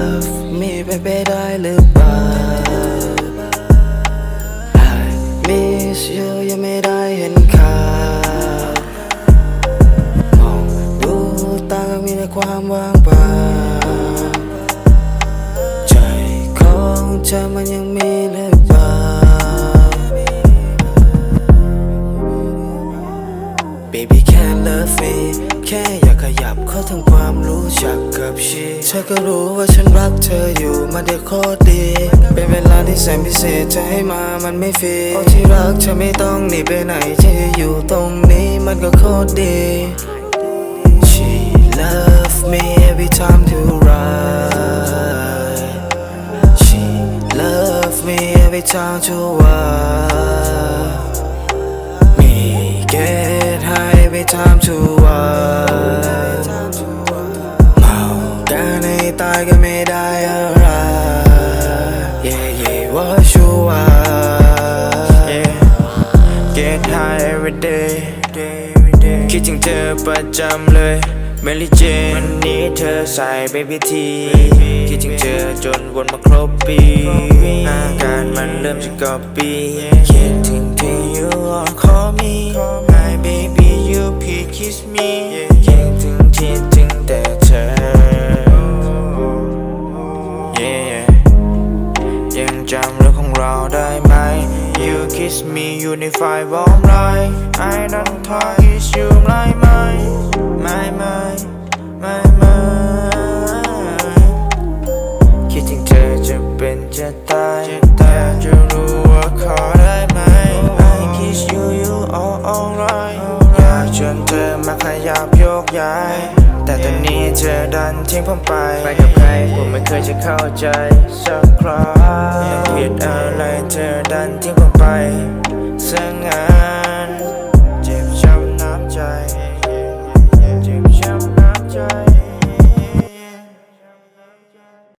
love me ไปไปได้หรือเปล่า I miss you ยังไม่ได้เห็นข่าวมองดูตาก็มีแต่ความว่างเปล่าใจของเธอมันยังมี Baby can love me แค่อยากขยับเข้าทำความรู้จักกับชีเธอก็รู้ว่าฉันรักเธออยู่มันได้โคตรดี เป็นเวลาที่แสนพิเศษจะให้มามันไม่ฟรีโอ้ที่รักเธอไม่ต้องหนีไปไหนที่อยู่ตรงนี้มันก็โคตรดี She love me every time to ride She love me every time to walk high every time to walk เมากันให้ตายก็ไม่ได้อะไร Yeah yeah what you are yeah get high every day คิดถึงเธอประจำเลยเมลิเจนวันนี้เธอใส่ baby T คิดถึงเธอจนวนมาครบปีอาการมันเริ่มจะกอบปีคิดถึงที่ you all call me my baby please kiss me คิดถึงที่ถึงแต่เธอ yeah ยังจำเรื่องของเราได้ไหม You kiss me unify warm light I don't talk kiss you like my my my my my คิดถึงเธอจะเป็นจะตายแต่จะรู้ว่าขอได้ไหม I kiss you you all alright อยากชวนเธอมาขยับโยกย้าย แต่ตอนนี้เธอดันทิ้งผมไป ไปกับใครผมไม่เคยจะเข้าใจสักครั้งผิดอะไรเธอดันทิ้งผมไปสง่า